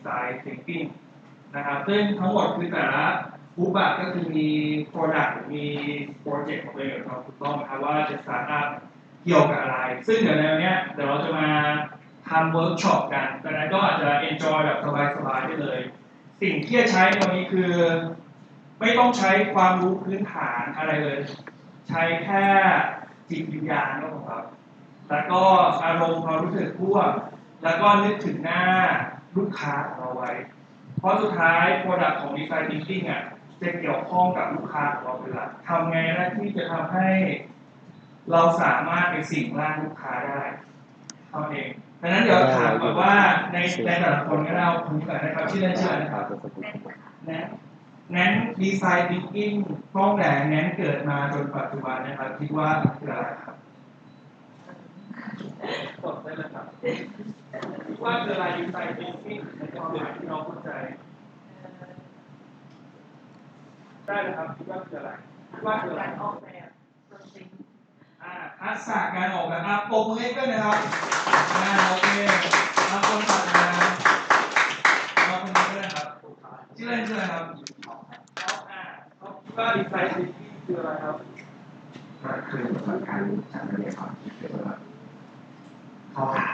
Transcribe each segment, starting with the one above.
Design Thinking นะครับซึ่งทั้งหมดคือแต่ละรูบบก็คือมี Product มีโปรเจกต์ของตัวเองครับถูกต้องครับว่าจะสตาร์ทอัพเกี่ยวกับอะไร ซึ่งเดี๋ยวในวันนี้เดี๋ยวเราจะมาทำเวิร์กช็อปกันดังนั้นก็อาจจะ enjoy แบบสบายๆได้เลย สิ่งที่จะใช้ในวันนี้คือ ไม่ต้องใช้ความรู้พื้นฐานอะไรเลย ใช้แค่จิตวิญญาณก็พอครับ แล้วก็อารมณ์ความรู้สึกร่วมแล้วก็นึกถึงหน้า ลูกค้าของเราไว้ เพราะสุดท้าย Product ของ Design Thinking อะจะเกี่ยวข้องกับลูกค้าของเราเป็นหลักทำไงนะที่จะทำให้เราสามารถไปสิ่งร่างลูกค้าได้เท่านั้นเองดังนั้นเดี๋ยวถามก่อนว่าในในแต่ละคนก็ได้เอาคนนี้ก่อนนะครับชื่อเล่นชื่ออะไรนะครับแนนแนนดีไซน์ thinking ฟ้องแหลงแนนเกิดมาจนปัจจุบันนะครับ คิดว่าคืออะไรครับกดได้เลยครับคิด ว่าคืออะไรดีไซน์ thinking ในความหมายที่เราเข้าใจ ได้เลยครับคิดว่าคืออะไรคิดว่าคืออะไรการออกแบบดนตรีอ่าทักษะการออกแบบอะปรบมือให้เพื่อนนะครับอ่าโอเคเอาคนตัดมาเอาคนนี้ก็ได้ครับชื่อเล่นชื่ออะไรครับเขาอ่าเขาคิดว่าดีไซน์ thinking คืออะไรครับก็คือการจากนักเรียนก่อนที่คือว่าเข้าหา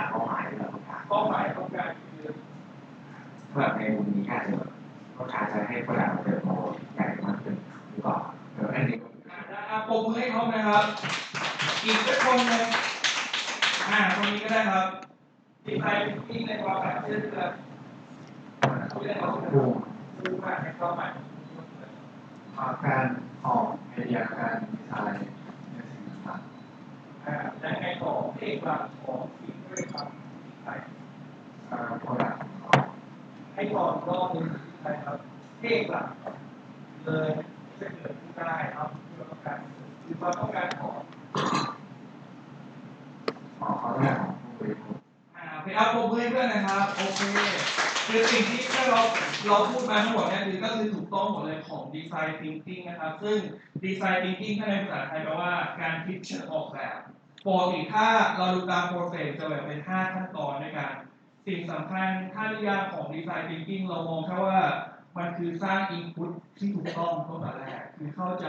มุมนี้ก็จจะต้องการจะให้คนเราเติบโตใหญ่มากขึ้นหรือเปล่าเอออันนี้ก็อ่าอ่าปมให้เขานะครับ อีกสักคนหนึ่งอ่าคนนี้ก็ได้ครับดีไซน์ thinking ในความหมายที่อเกิดที่ได้เขาคือผู้รู้มากในความหมายการออกไอเดียการดีไซน์ในสิ่งต่างอ่าและในของเอกลักษณ์ของทีมด้วยครับใช่ ๆเอ่อโปรดักต์ของ ให้ ก่อนรอบนึงใช่ครับเอกลักเลยจะเกิดขึ้นได้ครับที่เราต้องการคือความต้องการของของข้อแรกของผู้บริโภคอ่าโอเคเอาปรบมือเพื่อนนะครับโอเคคือสิ่งที่เราเราพูดมาทั้งหมดเนี่ยคือก็คือถูกต้องหมดเลยของ Design Thinking นะครับ ซึ่ง Design Thinking ถ้าในภาษาไทยแปลว่าการคิดเชิงออกแบบปกติถ้าเราดูตามโปรเซสจะแบ่งเป็น 5 ขั้นตอนด้วยกัน สิ่งสำคัญถ้านิยามของ Design Thinking เรามองแค่ว่ามันคือสร้าง Input ที่ถูกต้องตั้งแต่แรกคือเข้าใจ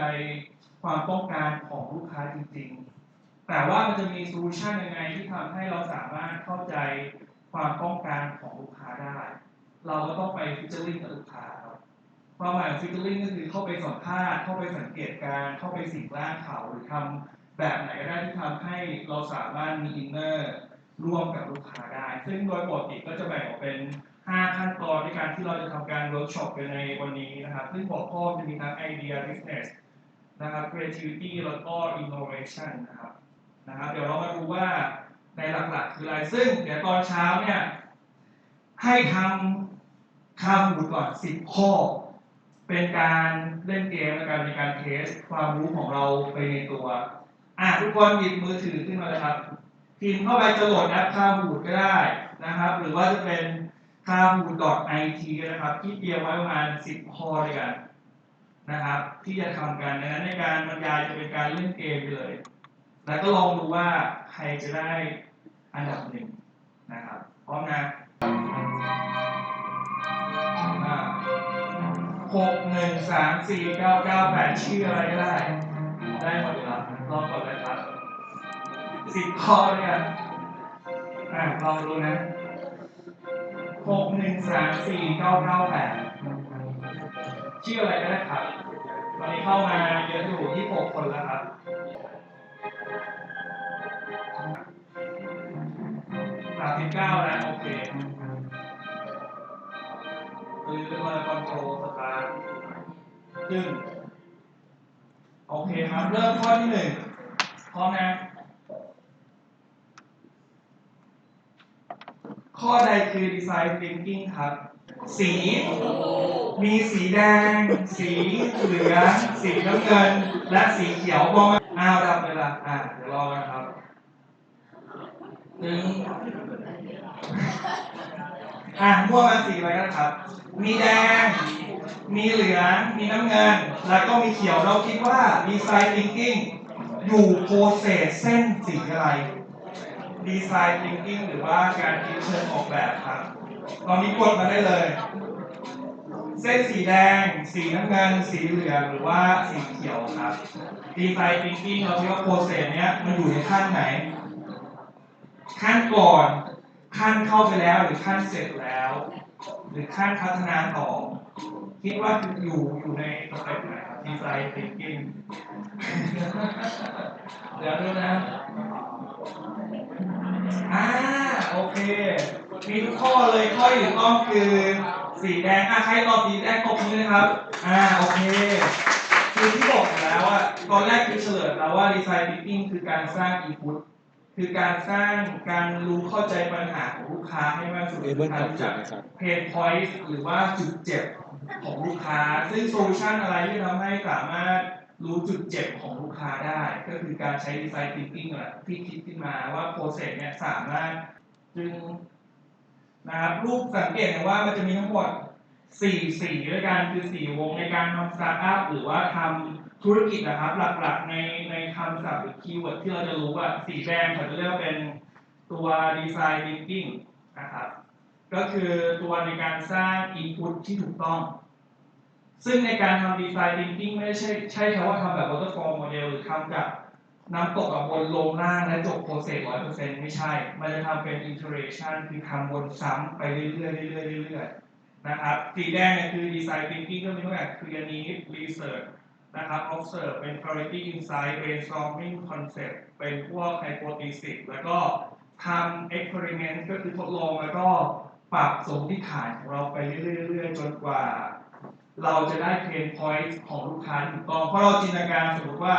ความต้องการของลูกค้าจริง ๆ แต่ว่ามันจะมีโซลูชันยังไงที่ทำให้เราสามารถเข้าใจความต้องการของลูกค้าได้ เราก็ต้องไปฟิชเชอร์ลิงกับลูกค้าครับความหมายของฟิชเชอร์ลิงก็คือเข้าไปสัมภาษณ์เข้าไปสังเกตการเข้าไปสิ่งร่างเขาหรือทำแบบไหนก็ได้ที่ทำให้เราสามารถมีอินเนอร์ ร่วมกับลูกค้าได้ ซึ่งโดยปกติก็จะแบ่งออกเป็น 5 ขั้นตอนในการที่เราจะทำการเวิร์กช็อปในวันนี้นะครับ ซึ่งหัวข้อจะมีทั้งไอเดีย business นะครับ creativity แล้วก็ innovation นะครับนะครับ เดี๋ยวเรามาดูว่าในหลักๆ คืออะไร ซึ่งเดี๋ยวตอนเช้าเนี่ยให้ทำข้ามหมุดก่อน 10 ข้อ เป็นการเล่นเกมและการในการเทสความรู้ของเราไปในตัว อะทุกคนหยิบมือถือขึ้นมาเลยครับ พิมพ์เข้าไปจะโหลดแอปข้ามหมุดก็ได้นะครับ หรือว่าจะเป็นข้ามหมุด .it ก็ได้ครับ ที่เตรียมไว้ประมาณ 10ข้อด้วยกันนะครับ ที่จะทำกันดังนั้นในการบรรยายจะเป็นการเล่นเกมไปเลย แล้วก็ลองดูว่าใครจะได้อันดับหนึ่งนะครับพร้อมนะหกหนึ่งสามสี่เก้าเก้าแปดชื่ออะไรก็ได้ ได้หมดเลยครับลองกดเลยครับ สิบข้อเนี่ยอ่าลองดูนะหกหนึ่งสามสี่เก้าเก้าแปดชื่ออะไรก็ได้ครับตอนนี้เข้ามาเยอะอยู่ที่หกคนแล้วครับสามสิบเก้าแล้วโอเคคือเรียกว่าคอนโทรลสตาร์ทึ่งโอเคครับ เริ่มข้อที่หนึ่งพร้อมนะ ข้อใดคือ design thinking ครับ สี มีสีแดง สีเหลืองสีน้ำเงิน และสีเขียวมองอ้าวดับเลยล่ะอ่าเดี๋ยวรอกันครับถึงอะม่วงมาสีอะไรกันครับ มีแดง มีเหลือง มีน้ำเงิน แล้วก็มีเขียวเราคิดว่า design thinking อยู่โปรเซสเส้นสีอะไร design thinking หรือว่าการคิดเชิงออกแบบครับ ตอนนี้กดมาได้เลย เส้นสีแดง สีน้ำเงิน สีเหลืองหรือว่าสีเขียวครับ ดีไซน์ thinking เราคิดว่าโปรเซสเนี้ยมันอยู่ในขั้นไหน ขั้นก่อน ขั้นเข้าไปแล้วหรือขั้นเสร็จแล้ว หรือขั้นพัฒนาต่อ คิดว่าอยู่อยู่ในสเต็ปไหนครับดีไซน์ thinking เดี๋ยวดูนะ มีทุกข้อเลยข้อที่ถูกต้องคือสีแดงอะใครตอบสีแดงตบมือนะครับ อ่าโอเคคือที่บอกอยู่แล้วว่าตอนแรกคือเฉลยแล้วว่า design thinking คือการสร้าง input คือการสร้างการรู้เข้าใจปัญหาของลูกค้าให้มากที่สุดเอเบิลกาตรอบรู้ถูจักกนะครับ pain point หรือว่าจุดเจ็บของลูกค้า ซึ่งโซลูชันอะไรที่ทำให้สามารถรู้จุดเจ็บของลูกค้าได้ ก็คือการใช้ design thinking แหละที่คิดขึ้นมาว่า process เนี่ยสามารถ จึงนะครับรูปสังเกตเห็นว่ามันจะมีทั้งหมดสี่สีด้วยกันคือสี่วงในการทำสตาร์ทอัพหรือว่าทำธุรกิจนะครับ หลักๆในในคำศัพท์หรือคีย์เวิร์ดที่เราจะรู้ว่าสีแดงเขาจะเรียกว่าเป็นตัว design thinking นะครับก็คือตัวในการสร้าง input ที่ถูกต้อง ซึ่งในการทำ design thinking ไม่ได้ใช่ใช่แค่ว่าทำแบบ waterfall model หรือทำจาก น้ำตกกับบนลงล่างและจบ process 100%ไม่ใช่ มันจะทำเป็น iteration คือทำวนซ้ำไปเรื่อยๆเรื่อยๆเรื่อยๆนะครับสีแดงเนี่ยคือ design thinking ก็มีตั้งแต่ clear need research นะครับ observe เป็น clarity insight brainstorming concept เป็นพวก hypothesis แล้วก็ทำ experiment ก็คือทดลองแล้วก็ปรับสมมติฐานของเราไปเรื่อยๆจนกว่า เราจะได้ pain point ของลูกค้าถูกต้องเพราะเราจินตนาการสมมติว่า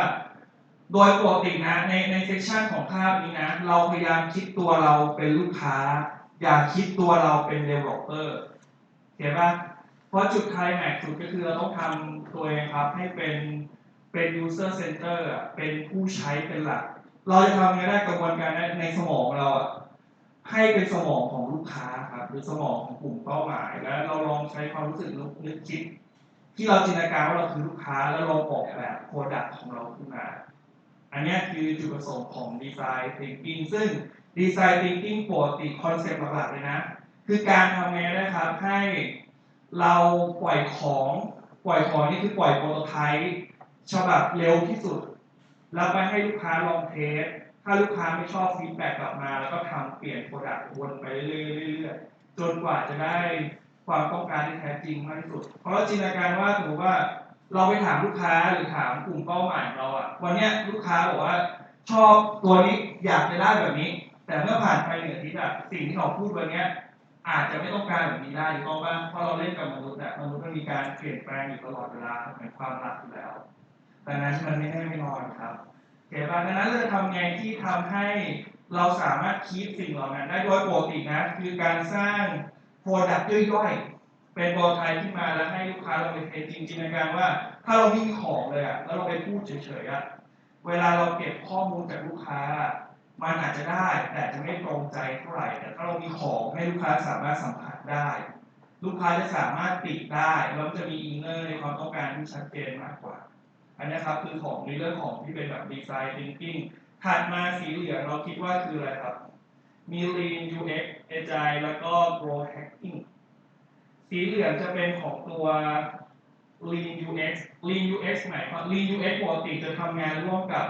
โดยปกตินะในในเซสชันของภาพนี้นะ เราพยายามคิดตัวเราเป็นลูกค้า อย่าคิดตัวเราเป็น developer เห็นปะเพราะจุดไคลแม็กสุดก็คือเราต้องทำตัวเองครับให้เป็นเป็น user center อะเป็นผู้ใช้เป็นหลัก เราจะทำไงได้กระบวนการในในสมองเราอะให้เป็นสมองของลูกค้าครับหรือสมองของกลุ่มเป้าหมาย แล้วเราลองใช้ความรู้สึกนึกคิด ที่เราจินตนาการว่าเราคือลูกค้าแล้วลองออกแบบโปรดักต์ของเราขึ้นมา อันนี้คือจุดประสงค์ของ Design Thinking ซึ่ง Design Thinking ปกติคอนเซ็ปต์หลักๆเลยนะ คือการทำไงนะครับให้เราปล่อยของปล่อยของนี่คือปล่อยโปรโตไทป์ฉบับเร็วที่สุด แล้วไปให้ลูกค้าลองเทส ถ้าลูกค้าไม่ชอบฟีดแบ็กกลับมา แล้วก็ทำเปลี่ยนโปรดักต์วนไปเรื่อยๆจนกว่าจะได้ความต้องการที่แท้จริงมากที่สุด เพราะจินตนาการว่าสมมติว่า เราไปถามลูกค้าหรือถามกลุ่มเป้าหมายเราอะวันเนี้ยลูกค้าบอกว่า ชอบตัวนี้อยากจะได้แบบนี้ แต่เมื่อผ่านไปหนึ่งอาทิตย์อะสิ่งที่เขาพูดวันเนี้ยอาจจะไม่ต้องการแบบนี้ได้ถูกต้องป่ะเพราะเราเล่นกับมนุษย์อะมนุษย์มันมีการเปลี่ยนแปลงอยู่ตลอดเวลาเหมือนความรักอยู่แล้วดังนั้นมันไม่ให้ไม่นอนครับเห็นป่ะดังนั้นเราจะทำไงที่ทำให้เราสามารถคีปสิ่งเหล่านั้นได้โดยปกตินะ คือการสร้างโปรดักต์ย่อยๆ เป็นโปรไทป์ที่มาแล้วให้ลูกค้าเราไปเทสจริงจินตนาการว่า ถ้าเรามีของเลยอะแล้วเราไปพูดเฉยๆอะเวลาเราเก็บข้อมูลจากลูกค้า มันอาจจะได้ แต่จะไม่ตรงใจเท่าไหร่แต่ถ้าเรามีของให้ลูกค้าสามารถสัมผัสได้ ลูกค้าจะสามารถติดได้แล้วจะมีอินเนอร์ในความต้องการที่ชัดเจนมากกว่า อันนี้ครับคือของในเรื่องของที่เป็นแบบดีไซน์ thinking ถัดมาสีเหลืองเราคิดว่าคืออะไรครับมี Lean UX Agile แล้วก็ Grow Hacking สีเหลืองจะเป็นของตัว Lean UX Lean UX หมายความ Lean UX ปกติจะทำงานร่วมกับ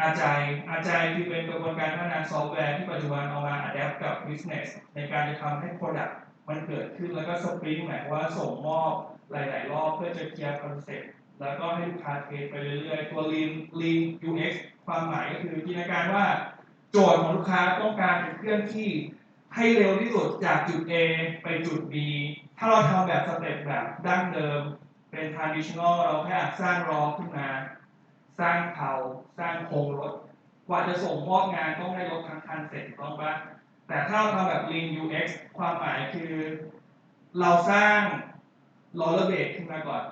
อาจายอาจายคือเป็นกระบวนการพัฒนาซอฟต์แวร์ที่ปัจจุบันเอามา adapt กับ business ในการจะทำให้ product มันเกิดขึ้นแล้วก็ sprint หมายว่าส่งมอบหลาย ๆ รอบเพื่อจะเคลียร์คอนเซ็ปต์แล้วก็ให้ลูกค้าเทสไปเรื่อย ๆ ตัว lean lean UX ความหมายก็คือจินตนาการว่า โจทย์ของลูกค้าต้องการจะเคลื่อนที่ให้เร็วที่สุดจากจุด A ไปจุด B ถ้าเราทำแบบสเต็ปแบบดั้งเดิมเป็น traditional เราแค่สร้างรอขึ้นมา สร้างเผาสร้างโครงรถกว่าจะส่งมอบงานต้องได้รถทั้งคันเสร็จถูกต้องปะแต่ถ้าเราทำแบบ Lean UX ความหมายคือ เราสร้างรลเลอร์เบดขึ้นมาก่อน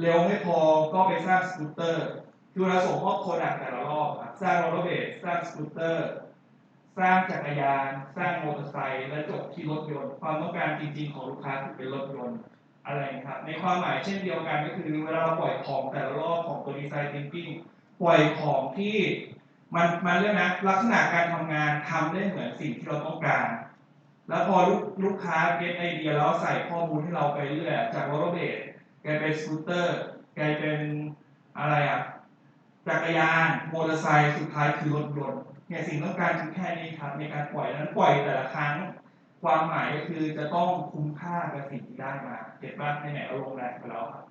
เร็วไม่พอก็ไปสร้างสกูตเตอร์คือเราส่งมอบโปรดักต์แต่ละรอบครับสร้างรลเลอร์เบดสร้างสกูตเตอร์ สร้างจักรยาน สร้างมอเตอร์ไซค์และจบที่รถยนต์ ความต้องการจริงๆของลูกค้าคือเป็นรถยนต์อะไรนะครับ ในความหมายเช่นเดียวกันก็คือเวลาเราปล่อยของแต่ละรอบของตัวดีไซน์ thinking ปล่อยของที่มันมันเรื่องนะลักษณะการทำงานทำได้เหมือนสิ่งที่เราต้องการ แล้วพอลูกลูกค้าเก็ตไอเดียแล้วใส่ข้อมูลให้เราไปเรื่อยจากวอลเบสกลายเป็นสกูตเตอร์กลายเป็นอะไรอะจักรยานมอเตอร์ไซค์สุดท้ายคือรถยนต์ เนี่ยสิ่งต้องการคือแค่นี้ครับในการปล่อยนั้นปล่อยแต่ละครั้ง ความหมายก็คือจะต้องคุ้มค่ากับสิ่งที่ได้มาเก็บบ้านในไหนเอาลงแรงไปแล้วครับ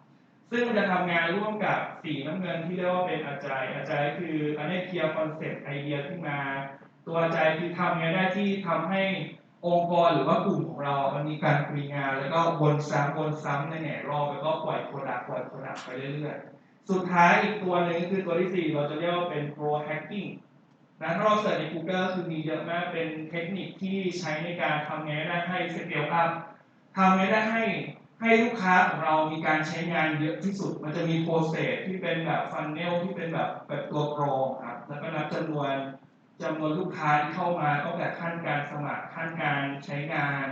ซึ่งมันจะทำงานร่วมกับสีน้ำเงินที่เรียกว่าเป็นอาจารย์อาจารย์คืออันนี้เคลียร์คอนเซ็ปต์ไอเดียขึ้นมา ตัวอาจารย์คือทำไงได้ที่ทำให้องค์กรหรือว่ากลุ่มของเรา มันมีการคุยงาน แล้วก็วนซ้ำวนซ้ำในแง่รอบแล้วก็ปล่อยโปรดักต์ปล่อยโปรดักต์ไปเรื่อยๆ สุดท้ายอีกตัวหนึ่งคือตัวที่สี่เราจะเรียกว่าเป็น pro hacking นะถ้าเราเสิร์ชใน Google คือมีเยอะมากเป็นเทคนิคที่ใช้ในการทำไงได้ให้ scale up ทำไงได้ให้ให้ลูกค้าของเรามีการใช้งานเยอะที่สุด มันจะมีโปรเซสที่เป็นแบบฟันเนลที่เป็นแบบแบบตัวกรองครับแล้วก็นับจำนวนจำนวนลูกค้าที่เข้ามาตั้งแต่ขั้นการสมัครขั้นการใช้งาน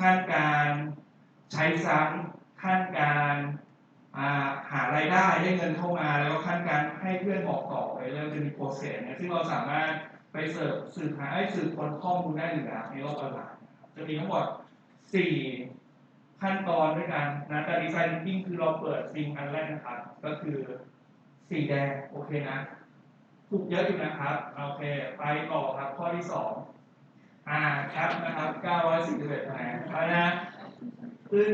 ขั้นการใช้ซ้ำขั้นการ หารายได้ได้เงินเข้ามาแล้วก็ขั้นการให้เพื่อนบอกต่อไปเริ่มจะมีโปรเซสเนี่ยซึ่งเราสามารถไปเสิร์ฟสืบหาไอ้สืบคนข้อมูลได้อยู่แล้วในโลกออนไลน์จะมีทั้งหมดสี่ขั้นตอนด้วยกันนะแต่ดีไซน์ thinking คือเราเปิดซิงอันแรกนะครับ ก็คือสีแดงโอเคนะถูกเยอะอยู่นะครับโอเค ไปต่อครับข้อที่สองอ่าแคปนะครับ941คะแนนนะซึ่ง